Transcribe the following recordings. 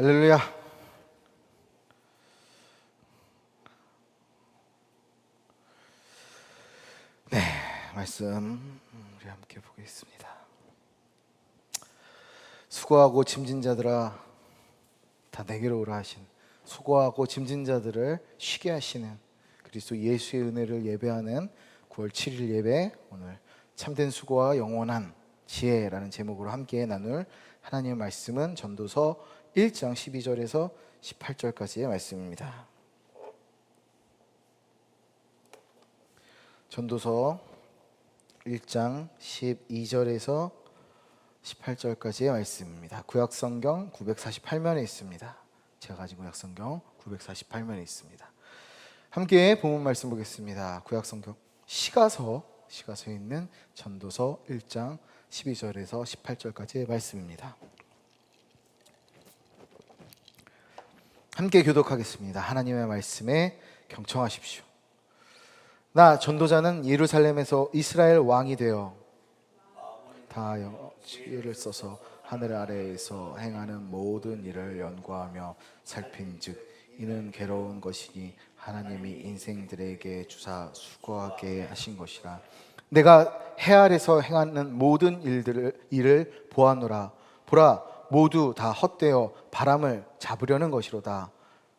할렐루야. 네, 말씀 우리 함께 보겠습니다. 수고하고 짐진 자들아 다 내게로 오라 하신 수고하고 짐진 자들을 쉬게 하시는 그리스도 예수의 은혜를 예배하는 9월 7일 예배 오늘 참된 수고와 영원한 지혜라는 제목으로 함께 나눌 하나님의 말씀은 전도서 1장 12절에서 18절까지의 말씀입니다. 전도서 1장 12절에서 18절까지의 말씀입니다. 구약 성경 948면에 있습니다. 제가 가진 구약 성경 948면에 있습니다. 함께 본문 말씀 보겠습니다. 구약 성경 시가서 시가서에 있는 전도서 1장 12절에서 18절까지의 말씀입니다. 함께 교독하겠습니다. 하나님의 말씀에 경청하십시오. 나 전도자는 예루살렘에서 이스라엘 왕이 되어 다하여 지혜를 써서 하늘 아래에서 행하는 모든 일을 연구하며 살핀즉 이는 괴로운 것이니 하나님이 인생들에게 주사 수고하게 하신 것이라 내가 해 아래서 행하는 모든 일들을 일을 보아노라 보라 모두 다 헛되어 바람을 잡으려는 것이로다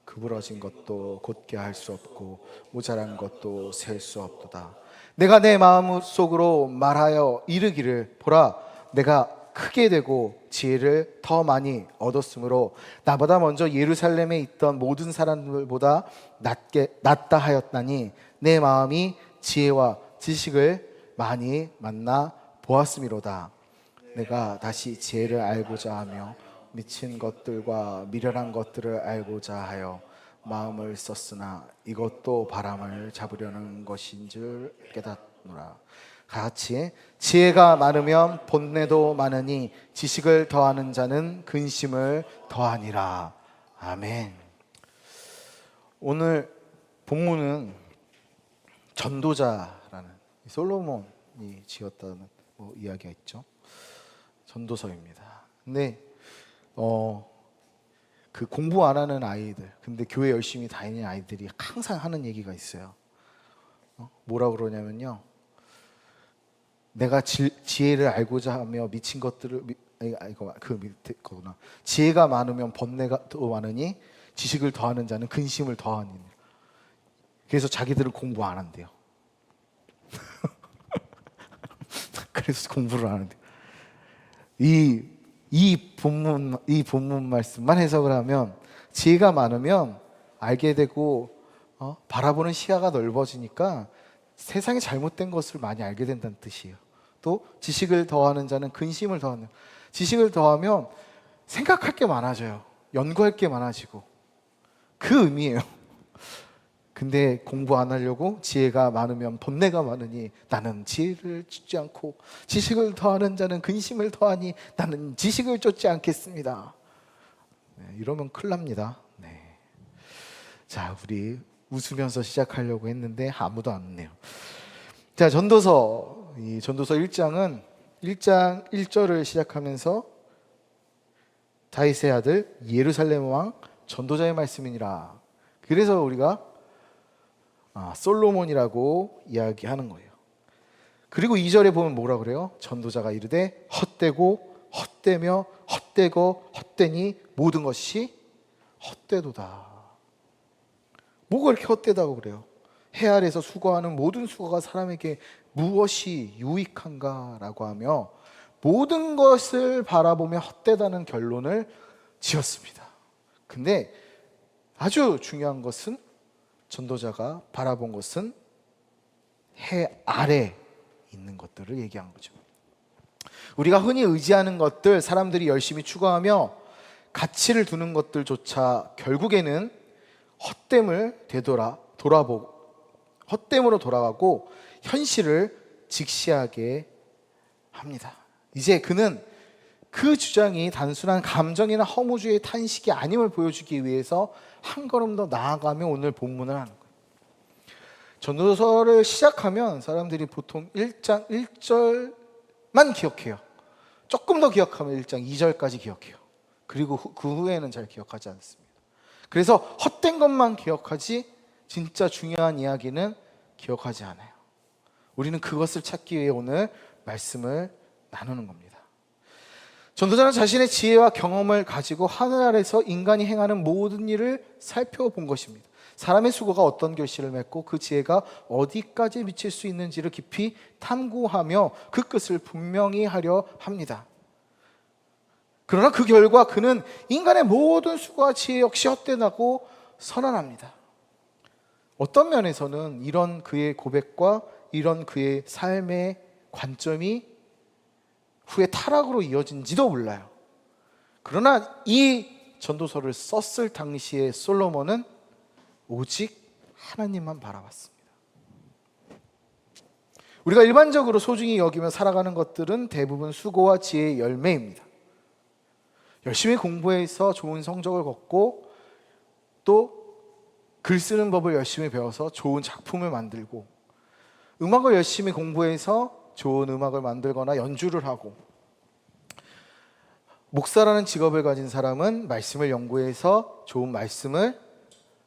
그부러진 것도 곧게 할 수 없고 모자란 것도 셀 수 없도다. 내가 내 마음 속으로 말하여 이르기를 보라 내가 크게 되고 지혜를 더 많이 얻었으므로 나보다 먼저 예루살렘에 있던 모든 사람들보다 낮게 낫다 하였다니 내 마음이 지혜와 지식을 많이 만나 보았음이로다. 내가 다시 지혜를 알고자 하며 미친 것들과 미련한 것들을 알고자 하여 마음을 썼으나 이것도 바람을 잡으려는 것인 줄 깨닫노라. 같이 지혜가 많으면 본내도 많으니 지식을 더하는 자는 근심을 더하니라. 아멘. 오늘 본문은 전도자라는 솔로몬이 지었다는 뭐 이야기가 있죠. 전도서입니다. 근데 어, 그 공부 안 하는 아이들, 근데 교회 열심히 다니는 아이들이 항상 하는 얘기가 있어요. 어? 뭐라 그러냐면요. 내가 지, 지혜를 알고자 하며 미친 것들을 아니, 이거 그 밑에 거구나. 지혜가 많으면 번뇌가 더 많으니 지식을 더하는 자는 근심을 더하니. 그래서 자기들은 공부 안 한대요. 그래서 공부를 안 한대요. 이, 이 본문, 이 본문 말씀만 해석을 하면 지혜가 많으면 알게 되고 어? 바라보는 시야가 넓어지니까 세상에 잘못된 것을 많이 알게 된다는 뜻이에요. 또 지식을 더하는 자는 근심을 더하는. 지식을 더하면 생각할 게 많아져요. 연구할 게 많아지고 그 의미예요. 근데 공부 안 하려고 지혜가 많으면 번뇌가 많으니 나는 지혜를 쫓지 않고 지식을 더하는 자는 근심을 더하니 나는 지식을 쫓지 않겠습니다. 네, 이러면 큰일 납니다. 네. 자, 우리 웃으면서 시작하려고 했는데 아무도 안 웃네요. 자, 전도서 이 전도서 1장은 1장 1절을 시작하면서 다윗의 아들 예루살렘 왕 전도자의 말씀이니라. 그래서 우리가 아, 솔로몬이라고 이야기하는 거예요. 그리고 2절에 보면 뭐라 그래요? 전도자가 이르되 헛되고 헛되며 헛되고 헛되니 모든 것이 헛되도다. 뭐가 이렇게 헛되다고 그래요? 해 아래서 수고하는 모든 수고가 사람에게 무엇이 유익한가라고 하며 모든 것을 바라보며 헛되다는 결론을 지었습니다. 근데 아주 중요한 것은 전도자가 바라본 것은 해 아래 있는 것들을 얘기한 거죠. 우리가 흔히 의지하는 것들, 사람들이 열심히 추구하며 가치를 두는 것들조차 결국에는 헛됨을 되돌아 돌아보고 헛됨으로 돌아가고 현실을 직시하게 합니다. 이제 그는 그 주장이 단순한 감정이나 허무주의 탄식이 아님을 보여주기 위해서 한 걸음 더 나아가며 오늘 본문을 하는 거예요. 전도서를 시작하면 사람들이 보통 1장 1절만 기억해요. 조금 더 기억하면 1장 2절까지 기억해요. 그리고 후- 그 후에는 잘 기억하지 않습니다. 그래서 헛된 것만 기억하지 진짜 중요한 이야기는 기억하지 않아요. 우리는 그것을 찾기 위해 오늘 말씀을 나누는 겁니다. 전도자는 자신의 지혜와 경험을 가지고 하늘 아래서 인간이 행하는 모든 일을 살펴본 것입니다. 사람의 수고가 어떤 결실을 맺고 그 지혜가 어디까지 미칠 수 있는지를 깊이 탐구하며 그 끝을 분명히 하려 합니다. 그러나 그 결과 그는 인간의 모든 수고와 지혜 역시 헛되다고 선언합니다. 어떤 면에서는 이런 그의 고백과 이런 그의 삶의 관점이 후에 타락으로 이어진지도 몰라요. 그러나 이 전도서를 썼을 당시에 솔로몬은 오직 하나님만 바라봤습니다. 우리가 일반적으로 소중히 여기며 살아가는 것들은 대부분 수고와 지혜의 열매입니다. 열심히 공부해서 좋은 성적을 거고 또 글 쓰는 법을 열심히 배워서 좋은 작품을 만들고 음악을 열심히 공부해서 좋은 음악을 만들거나 연주를 하고 목사라는 직업을 가진 사람은 말씀을 연구해서 좋은 말씀을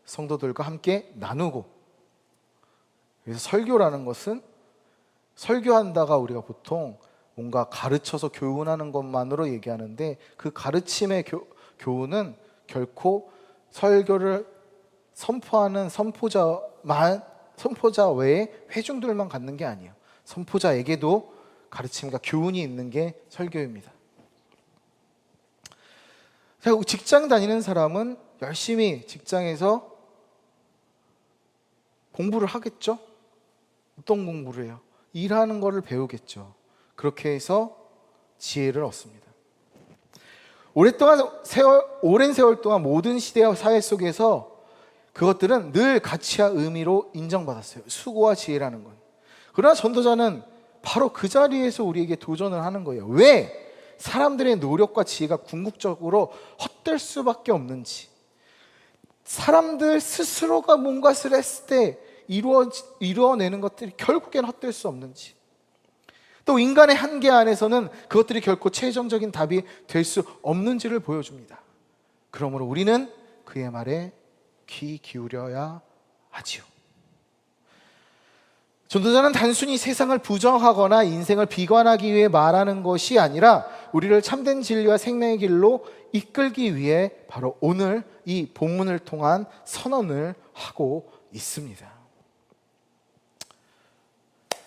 성도들과 함께 나누고 그래서 설교라는 것은 설교한다가 우리가 보통 뭔가 가르쳐서 교훈하는 것만으로 얘기하는데 그 가르침의 교, 교훈은 결코 설교를 선포하는 선포자만 선포자 외에 회중들만 갖는 게 아니에요. 선포자에게도 가르침과 교훈이 있는 게 설교입니다. 자, 직장 다니는 사람은 열심히 직장에서 공부를 하겠죠? 어떤 공부를 해요? 일하는 거를 배우겠죠. 그렇게 해서 지혜를 얻습니다. 오랫동안 세월, 오랜 세월 동안 모든 시대와 사회 속에서 그것들은 늘 가치와 의미로 인정받았어요. 수고와 지혜라는 건. 그러나 전도자는 바로 그 자리에서 우리에게 도전을 하는 거예요. 왜 사람들의 노력과 지혜가 궁극적으로 헛될 수밖에 없는지. 사람들 스스로가 뭔가를 했을 때 이루어, 이루어내는 것들이 결국엔 헛될 수 없는지. 또 인간의 한계 안에서는 그것들이 결코 최종적인 답이 될 수 없는지를 보여줍니다. 그러므로 우리는 그의 말에 귀 기울여야 하지요. 전도자는 단순히 세상을 부정하거나 인생을 비관하기 위해 말하는 것이 아니라 우리를 참된 진리와 생명의 길로 이끌기 위해 바로 오늘 이 본문을 통한 선언을 하고 있습니다.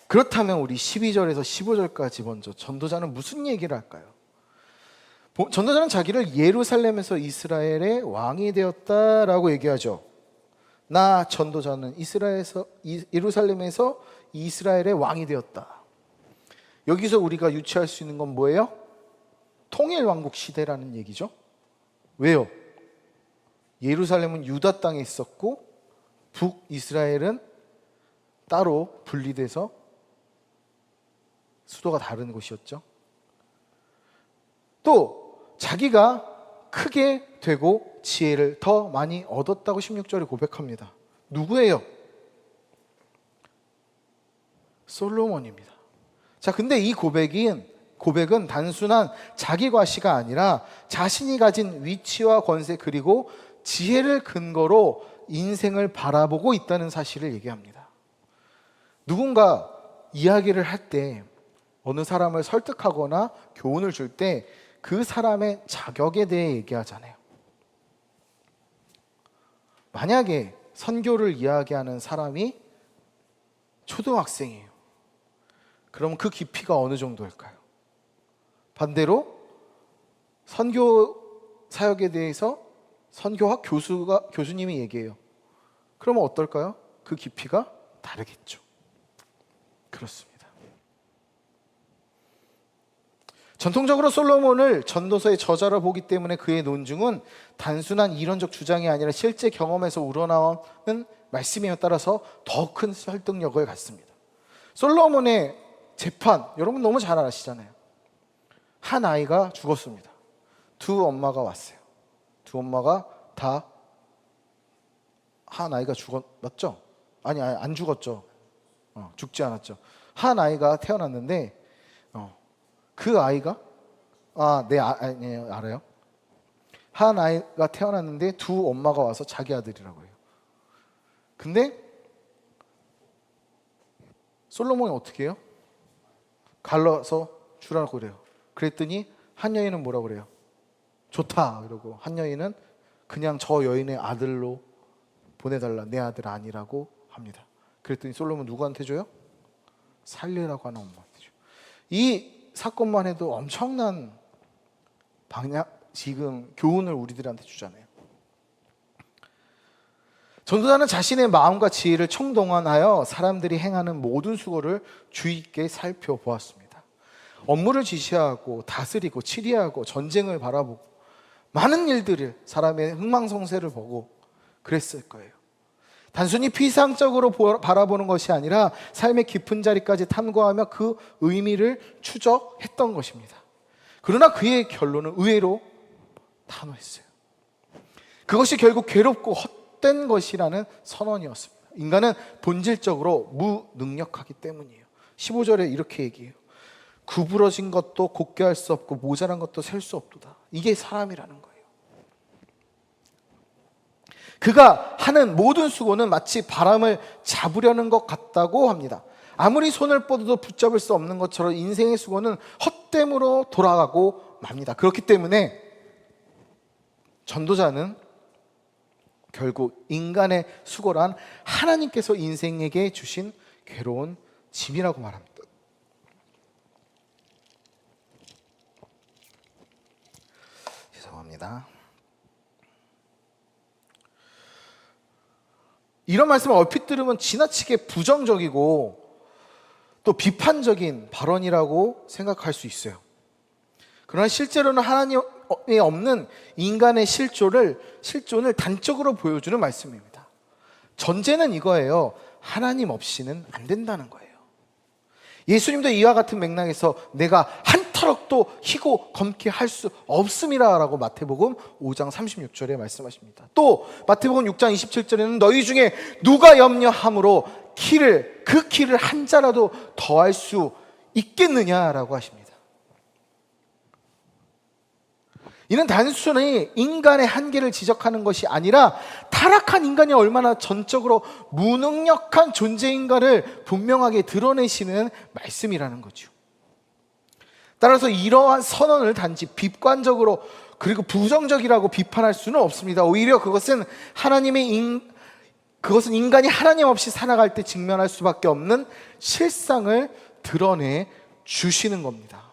그렇다면 우리 12절에서 15절까지 먼저 전도자는 무슨 얘기를 할까요? 보- 전도자는 자기를 예루살렘에서 이스라엘의 왕이 되었다라고 얘기하죠. 나 전도자는 이스라엘에서 이- 예루살렘에서 이스라엘의 왕이 되었다. 여기서 우리가 유추할 수 있는 건 뭐예요? 통일 왕국 시대라는 얘기죠. 왜요? 예루살렘은 유다 땅에 있었고 북 이스라엘은 따로 분리돼서 수도가 다른 곳이었죠. 또 자기가 크게 되고 지혜를 더 많이 얻었다고 16절에 고백합니다. 누구예요? 솔로몬입니다. 자, 근데 이 고백인 고백은 단순한 자기 과시가 아니라 자신이 가진 위치와 권세 그리고 지혜를 근거로 인생을 바라보고 있다는 사실을 얘기합니다. 누군가 이야기를 할 때 어느 사람을 설득하거나 교훈을 줄 때 그 사람의 자격에 대해 얘기하잖아요. 만약에 선교를 이야기하는 사람이 초등학생이에요. 그럼 그 깊이가 어느 정도일까요? 반대로 선교 사역에 대해서 선교학 교수가 교수님이 얘기해요. 그러면 어떨까요? 그 깊이가 다르겠죠. 그렇습니다. 전통적으로 솔로몬을 전도서의 저자로 보기 때문에 그의 논증은 단순한 이론적 주장이 아니라 실제 경험에서 우러나오는 말씀이에 따라서 더 큰 설득력을 갖습니다. 솔로몬의 재판 여러분 너무 잘 아시잖아요. 한 아이가 죽었습니다. 두 엄마가 왔어요. 두 엄마가 다 한 아이가 죽었 맞죠? 아니, 안 죽었죠. 어, 죽지 않았죠. 한 아이가 태어났는데 어, 그 아이가 아, 네, 아, 아, 네, 알아요. 한 아이가 태어났는데 두 엄마가 와서 자기 아들이라고 해요. 근데 솔로몬이 어떻게 해요? 갈라서 주라고 그래요. 그랬더니 한 여인은 뭐라 그래요? 좋다 그러고 한 여인은 그냥 저 여인의 아들로 보내달라 내 아들 아니라고 합니다. 그랬더니 솔로몬 누구한테 줘요? 살리라고 하는 엄마한테 줘요. 이 사건만 해도 엄청난 방향 지금 교훈을 우리들한테 주잖아요. 전도자는 자신의 마음과 지혜를 총동원하여 사람들이 행하는 모든 수고를 주의 있게 살펴보았습니다. 업무를 지시하고 다스리고 치리하고 전쟁을 바라보고 많은 일들을 사람의 흥망성쇠를 보고 그랬을 거예요. 단순히 피상적으로 보- 바라보는 것이 아니라 삶의 깊은 자리까지 탐구하며 그 의미를 추적했던 것입니다. 그러나 그의 결론은 의외로 단호했어요. 그것이 결국 괴롭고 헛 된 것이라는 선언이었습니다. 인간은 본질적으로 무능력하기 때문이에요. 15절에 이렇게 얘기해요. 구부러진 것도 곱게 할 수 없고 모자란 것도 셀 수 없도다. 이게 사람이라는 거예요. 그가 하는 모든 수고는 마치 바람을 잡으려는 것 같다고 합니다. 아무리 손을 뻗어도 붙잡을 수 없는 것처럼 인생의 수고는 헛됨으로 돌아가고 맙니다. 그렇기 때문에 전도자는 결국 인간의 수고란 하나님께서 인생에게 주신 괴로운 짐이라고 말합니다. 죄송합니다. 이런 말씀을 얼핏 들으면 지나치게 부정적이고 또 비판적인 발언이라고 생각할 수 있어요. 그러나 실제로는 하나님이 없는 인간의 실존을 실존을 단적으로 보여주는 말씀입니다. 전제는 이거예요. 하나님 없이는 안 된다는 거예요. 예수님도 이와 같은 맥락에서 내가 한 터럭도 희고 검게 할 수 없음이라라고 마태복음 5장 36절에 말씀하십니다. 또 마태복음 6장 27절에는 너희 중에 누가 염려함으로 키를 그 키를 한 자라도 더할 수 있겠느냐라고 하십니다. 이는 단순히 인간의 한계를 지적하는 것이 아니라 타락한 인간이 얼마나 전적으로 무능력한 존재인가를 분명하게 드러내시는 말씀이라는 거죠. 따라서 이러한 선언을 단지 비관적으로 그리고 부정적이라고 비판할 수는 없습니다. 오히려 그것은 하나님의 인, 그것은 인간이 하나님 없이 살아갈 때 직면할 수밖에 없는 실상을 드러내 주시는 겁니다.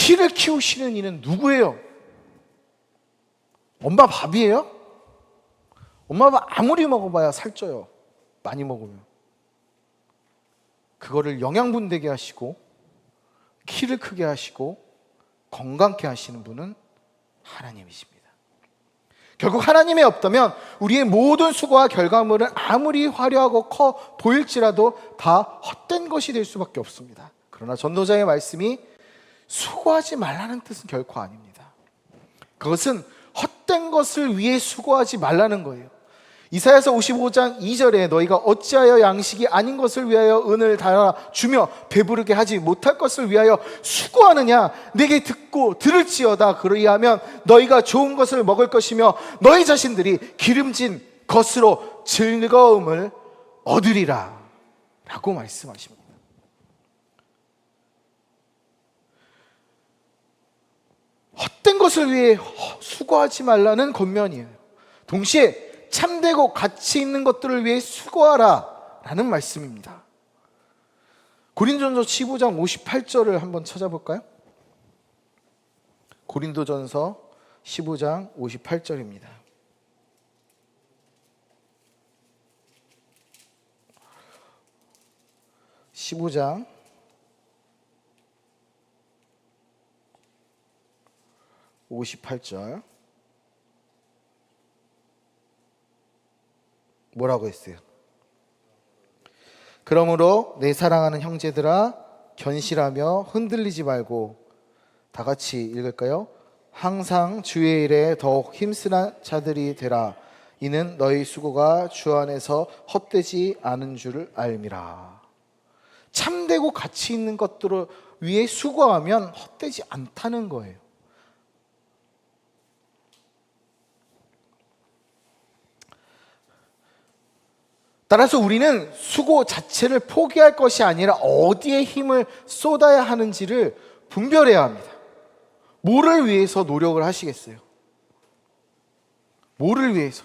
키를 키우시는 이는 누구예요? 엄마 밥이에요? 엄마 밥 아무리 먹어봐야 살쪄요. 많이 먹으면. 그거를 영양분 되게 하시고 키를 크게 하시고 건강케 하시는 분은 하나님이십니다. 결국 하나님이 없다면 우리의 모든 수고와 결과물은 아무리 화려하고 커 보일지라도 다 헛된 것이 될 수밖에 없습니다. 그러나 전도자의 말씀이 수고하지 말라는 뜻은 결코 아닙니다. 그것은 헛된 것을 위해 수고하지 말라는 거예요. 이사야서 55장 2절에 너희가 어찌하여 양식이 아닌 것을 위하여 은을 달아 주며 배부르게 하지 못할 것을 위하여 수고하느냐 내게 듣고 들을지어다 그리하면 너희가 좋은 것을 먹을 것이며 너희 자신들이 기름진 것으로 즐거움을 얻으리라 라고 말씀하십니다. 헛된 것을 위해 수고하지 말라는 권면이에요. 동시에 참되고 가치 있는 것들을 위해 수고하라 라는 말씀입니다. 고린도전서 15장 58절을 한번 찾아볼까요? 고린도전서 15장 58절입니다. (15장) 58절 뭐라고 했어요? 그러므로 내 사랑하는 형제들아 견실하며 흔들리지 말고 다 같이 읽을까요? 항상 주의 일에 더욱 힘쓰는 자들이 되라 이는 너희 수고가 주 안에서 헛되지 않은 줄을 알미라 참되고 가치 있는 것들을 위해 수고하면 헛되지 않다는 거예요 따라서 우리는 수고 자체를 포기할 것이 아니라 어디에 힘을 쏟아야 하는지를 분별해야 합니다. 뭐를 위해서 노력을 하시겠어요? 뭐를 위해서?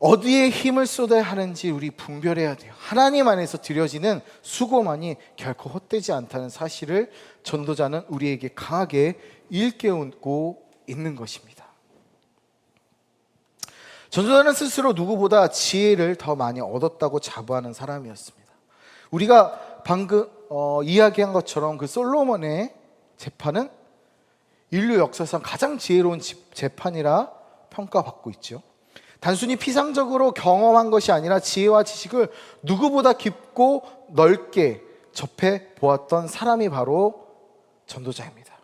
어디에 힘을 쏟아야 하는지 우리 분별해야 돼요. 하나님 안에서 드려지는 수고만이 결코 헛되지 않다는 사실을 전도자는 우리에게 강하게 일깨우고 있는 것입니다. 전도자는 스스로 누구보다 지혜를 더 많이 얻었다고 자부하는 사람이었습니다. 우리가 방금 어, 이야기한 것처럼 그 솔로몬의 재판은 인류 역사상 가장 지혜로운 집- 재판이라 평가받고 있죠. 단순히 피상적으로 경험한 것이 아니라 지혜와 지식을 누구보다 깊고 넓게 접해 보았던 사람이 바로 전도자입니다.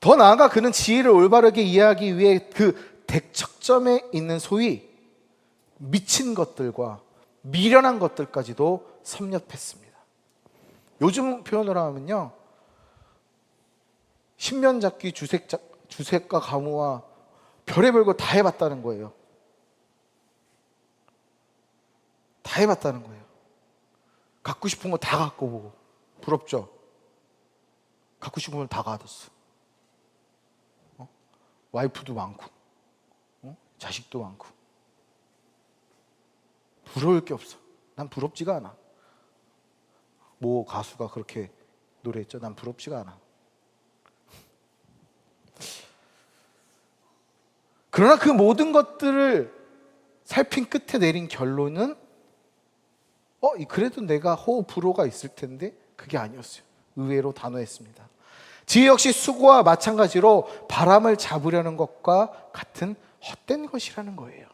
더 나아가 그는 지혜를 올바르게 이해하기 위해 그 대척점에 있는 소위 미친 것들과 미련한 것들까지도 섭렵했습니다. 요즘 표현으로 하면요. 신면잡기, 주색, 주색과 가무와 별의별 거 다 해봤다는 거예요. 다 해봤다는 거예요. 갖고 싶은 거 다 갖고 보고. 부럽죠? 갖고 싶은 걸 다 가졌어. 어? 와이프도 많고, 어? 자식도 많고. 부러울 게 없어. 난 부럽지가 않아. 모 가수가 그렇게 노래했죠. 난 부럽지가 않아. 그러나 그 모든 것들을 살핀 끝에 내린 결론은 어, 이- 그래도 내가 호흡 불호가 있을 텐데 그게 아니었어요. 의외로 단호했습니다. 지혜 역시 수고와 마찬가지로 바람을 잡으려는 것과 같은 헛된 것이라는 거예요.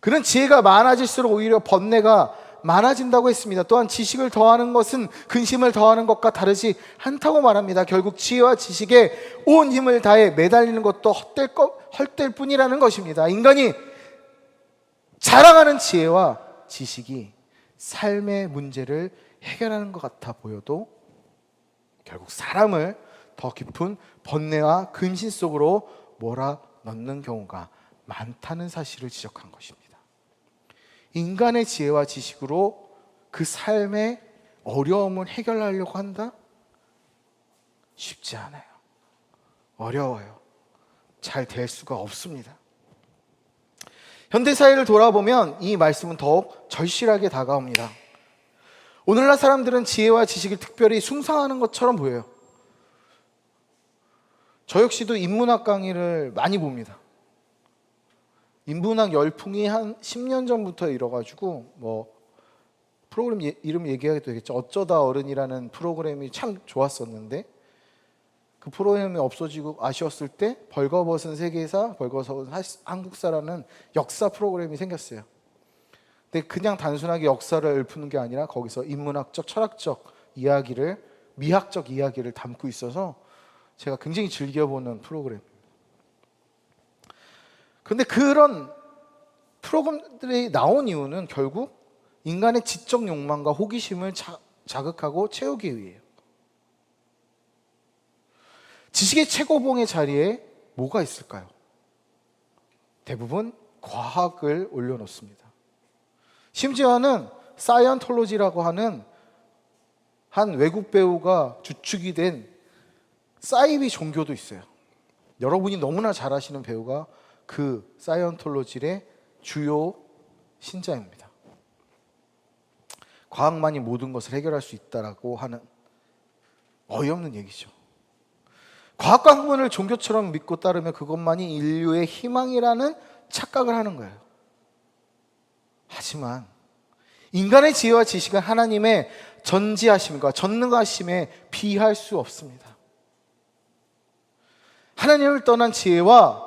그는 지혜가 많아질수록 오히려 번뇌가 많아진다고 했습니다. 또한 지식을 더하는 것은 근심을 더하는 것과 다르지 않다고 말합니다. 결국 지혜와 지식에 온 힘을 다해 매달리는 것도 헛될, 것, 헛될 뿐이라는 것입니다. 인간이 자랑하는 지혜와 지식이 삶의 문제를 해결하는 것 같아 보여도 결국 사람을 더 깊은 번뇌와 근심 속으로 몰아 넣는 경우가 많다는 사실을 지적한 것입니다. 인간의 지혜와 지식으로 그 삶의 어려움을 해결하려고 한다? 쉽지 않아요. 어려워요. 잘 될 수가 없습니다. 현대 사회를 돌아보면 이 말씀은 더욱 절실하게 다가옵니다. 오늘날 사람들은 지혜와 지식을 특별히 숭상하는 것처럼 보여요. 저 역시도 인문학 강의를 많이 봅니다. 인문학 열풍이 한 10년 전부터 일어가지고 뭐 프로그램 예- 이름 얘기하게 되겠죠. 어쩌다 어른이라는 프로그램이 참 좋았었는데 그 프로그램이 없어지고 아쉬웠을 때 벌거벗은 세계사, 벌거벗은 하- 한국사라는 역사 프로그램이 생겼어요. 근데 그냥 단순하게 역사를 읊는 게 아니라 거기서 인문학적, 철학적 이야기를 미학적 이야기를 담고 있어서 제가 굉장히 즐겨보는 프로그램. 근데 그런 프로그램들이 나온 이유는 결국 인간의 지적 욕망과 호기심을 자, 자극하고 채우기 위해요. 지식의 최고봉의 자리에 뭐가 있을까요? 대부분 과학을 올려놓습니다. 심지어는 사이언톨로지라고 하는 한 외국 배우가 주축이 된 사이비 종교도 있어요. 여러분이 너무나 잘 아시는 배우가 그 사이언톨로지의 주요 신자입니다. 과학만이 모든 것을 해결할 수 있다라고 하는 어이없는 얘기죠. 과학과 학문을 종교처럼 믿고 따르면 그것만이 인류의 희망이라는 착각을 하는 거예요. 하지만 인간의 지혜와 지식은 하나님의 전지하심과 전능하심에 비할 수 없습니다. 하나님을 떠난 지혜와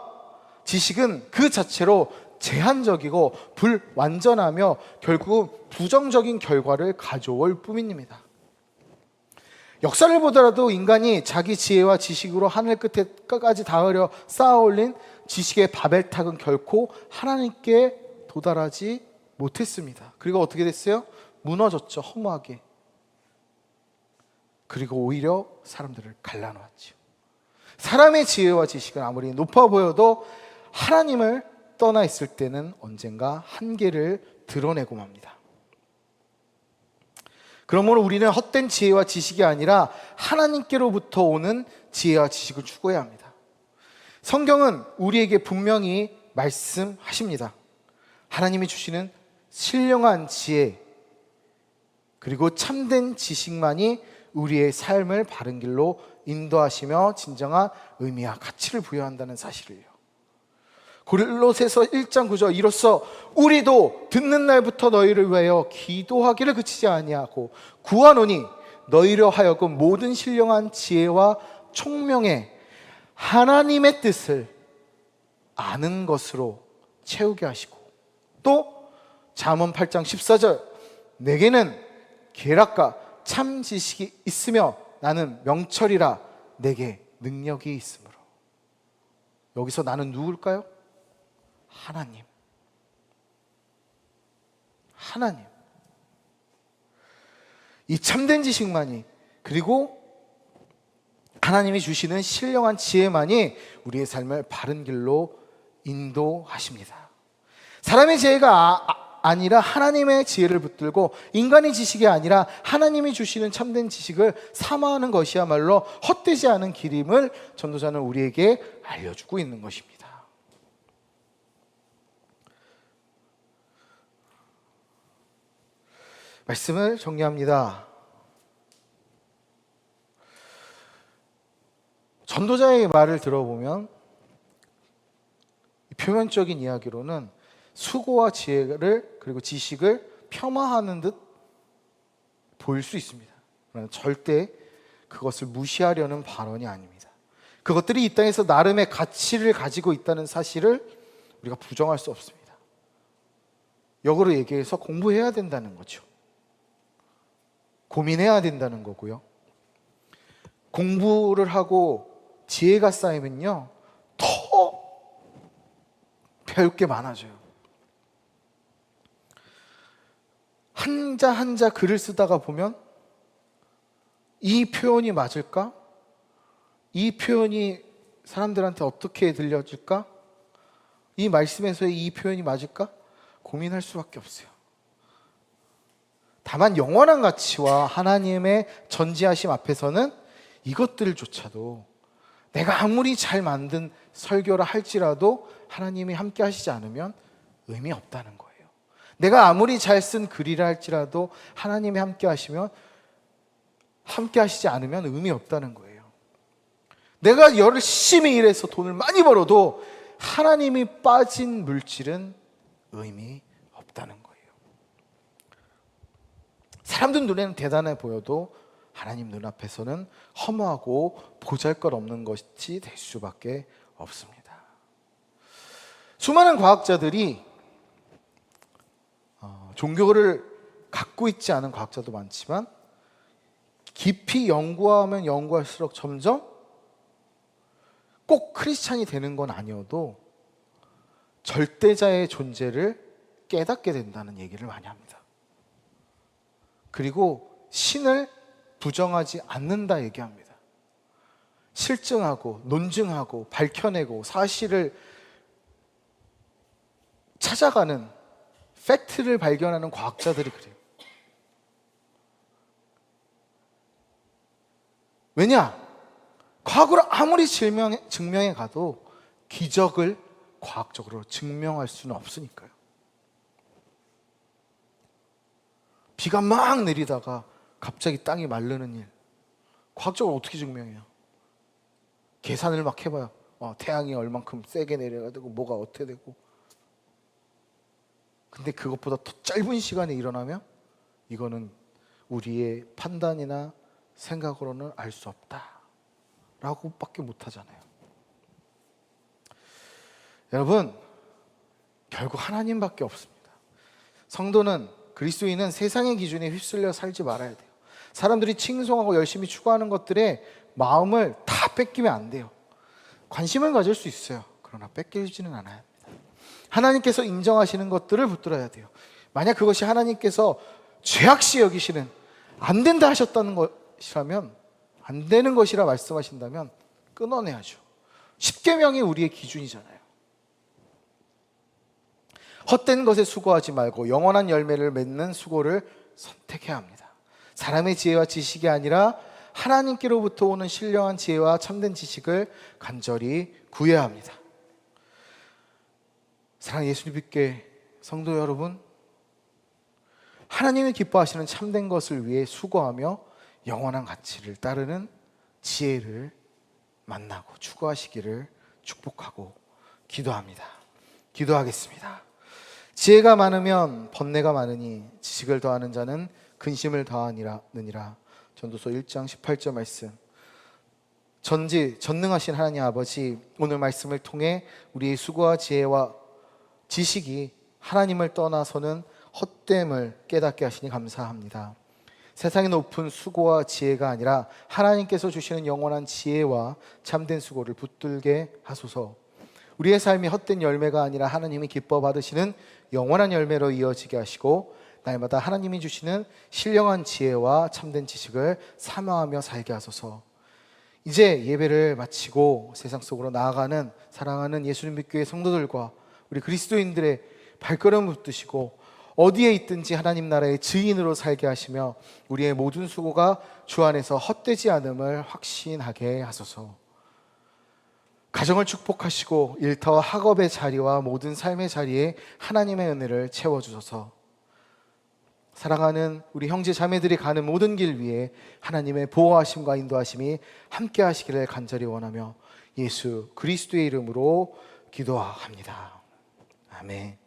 지식은 그 자체로 제한적이고 불완전하며 결국 부정적인 결과를 가져올 뿐입니다. 역사를 보더라도 인간이 자기 지혜와 지식으로 하늘 끝에 끝까지 닿으려 쌓아올린 지식의 바벨탑은 결코 하나님께 도달하지 못했습니다. 그리고 어떻게 됐어요? 무너졌죠. 허무하게. 그리고 오히려 사람들을 갈라놓았죠. 사람의 지혜와 지식은 아무리 높아 보여도 하나님을 떠나 있을 때는 언젠가 한계를 드러내고 맙니다. 그러므로 우리는 헛된 지혜와 지식이 아니라 하나님께로부터 오는 지혜와 지식을 추구해야 합니다. 성경은 우리에게 분명히 말씀하십니다. 하나님이 주시는 신령한 지혜, 그리고 참된 지식만이 우리의 삶을 바른 길로 인도하시며 진정한 의미와 가치를 부여한다는 사실을요. 고릴로새서 1장 9절 이로써 우리도 듣는 날부터 너희를 위하여 기도하기를 그치지 아니하고 구하노니 너희로 하여금 모든 신령한 지혜와 총명에 하나님의 뜻을 아는 것으로 채우게 하시고 또 잠언 8장 14절 내게는 계략과 참 지식이 있으며 나는 명철이라 내게 능력이 있으므로 여기서 나는 누굴까요? 하나님. 하나님. 이 참된 지식만이 그리고 하나님이 주시는 신령한 지혜만이 우리의 삶을 바른 길로 인도하십니다. 사람의 지혜가 아, 니라 하나님의 지혜를 붙들고 인간의 지식이 아니라 하나님이 주시는 참된 지식을 사모하는 것이야말로 헛되지 않은 길임을 전도자는 우리에게 알려주고 있는 것입니다. 말씀을 정리합니다. 전도자의 말을 들어보면 표면적인 이야기로는 수고와 지혜를 그리고 지식을 폄하하는 듯 보일 수 있습니다. 절대 그것을 무시하려는 발언이 아닙니다. 그것들이 이 땅에서 나름의 가치를 가지고 있다는 사실을 우리가 부정할 수 없습니다. 역으로 얘기해서 공부해야 된다는 거죠. 고민해야 된다는 거고요. 공부를 하고 지혜가 쌓이면요, 더 배울 게 많아져요. 한자 한자 글을 쓰다가 보면 이 표현이 맞을까? 이 표현이 사람들한테 어떻게 들려질까? 이 말씀에서의 이 표현이 맞을까? 고민할 수밖에 없어요. 다만 영원한 가치와 하나님의 전지하심 앞에서는 이것들조차도 내가 아무리 잘 만든 설교를 할지라도 하나님이 함께 하시지 않으면 의미 없다는 거예요. 내가 아무리 잘 쓴 글이라 할지라도 하나님이 함께 하시면 함께 하시지 않으면 의미 없다는 거예요. 내가 열심히 일해서 돈을 많이 벌어도 하나님이 빠진 물질은 의미 없다는 거예요. 사람들 눈에는 대단해 보여도 하나님 눈앞에서는 허무하고 보잘것없는 것이 될 수밖에 없습니다. 수많은 과학자들이 어, 종교를 갖고 있지 않은 과학자도 많지만 깊이 연구하면 연구할수록 점점 꼭 크리스찬이 되는 건 아니어도 절대자의 존재를 깨닫게 된다는 얘기를 많이 합니다. 그리고 신을 부정하지 않는다 얘기합니다. 실증하고 논증하고 밝혀내고 사실을 찾아가는 팩트를 발견하는 과학자들이 그래요. 왜냐? 과학으로 아무리 증명해, 증명해 가도 기적을 과학적으로 증명할 수는 없으니까요. 비가 막 내리다가 갑자기 땅이 마르는 일. 과학적으로 어떻게 증명해요? 계산을 막 해봐요. 어, 태양이 얼만큼 세게 내려야 되고 뭐가 어떻게 되고. 근데 그것보다 더 짧은 시간에 일어나면 이거는 우리의 판단이나 생각으로는 알 수 없다. 라고밖에 못 하잖아요. 여러분, 결국 하나님밖에 없습니다. 성도는 그리스도인은 세상의 기준에 휩쓸려 살지 말아야 돼요. 사람들이 칭송하고 열심히 추구하는 것들에 마음을 다 뺏기면 안 돼요. 관심을 가질 수 있어요. 그러나 뺏기지는 합니다. 하나님께서 인정하시는 것들을 붙들어야 돼요. 만약 그것이 하나님께서 죄악시 여기시는 안 된다 하셨다는 것이라면 안 되는 것이라 말씀하신다면 끊어내야죠. 십계명이 우리의 기준이잖아요. 헛된 것에 수고하지 말고 영원한 열매를 맺는 수고를 선택해야 합니다. 사람의 지혜와 지식이 아니라 하나님께로부터 오는 신령한 지혜와 참된 지식을 간절히 구해야 합니다. 사랑하는 예수님 믿게 성도 여러분, 하나님이 기뻐하시는 참된 것을 위해 수고하며 영원한 가치를 따르는 지혜를 만나고 추구하시기를 축복하고 기도합니다. 기도하겠습니다. 지혜가 많으면 번뇌가 많으니 지식을 더하는 자는 근심을 더하느니라. 전도서 1장 18절 말씀. 전지 전능하신 하나님 아버지 오늘 말씀을 통해 우리의 수고와 지혜와 지식이 하나님을 떠나서는 헛됨을 깨닫게 하시니 감사합니다. 세상의 높은 수고와 지혜가 아니라 하나님께서 주시는 영원한 지혜와 참된 수고를 붙들게 하소서. 우리의 삶이 헛된 열매가 아니라 하나님이 기뻐 받으시는 영원한 열매로 이어지게 하시고 날마다 하나님이 주시는 신령한 지혜와 참된 지식을 사모하며 살게 하소서. 이제 예배를 마치고 세상 속으로 나아가는 사랑하는 예수님 믿교의 성도들과 우리 그리스도인들의 발걸음 붙드시고 어디에 있든지 하나님 나라의 증인으로 살게 하시며 우리의 모든 수고가 주 안에서 헛되지 않음을 확신하게 하소서. 가정을 축복하시고 일터와 학업의 자리와 모든 삶의 자리에 하나님의 은혜를 채워 주소서. 사랑하는 우리 형제 자매들이 가는 모든 길 위에 하나님의 보호하심과 인도하심이 함께 하시기를 간절히 원하며 예수 그리스도의 이름으로 기도합니다. 아멘.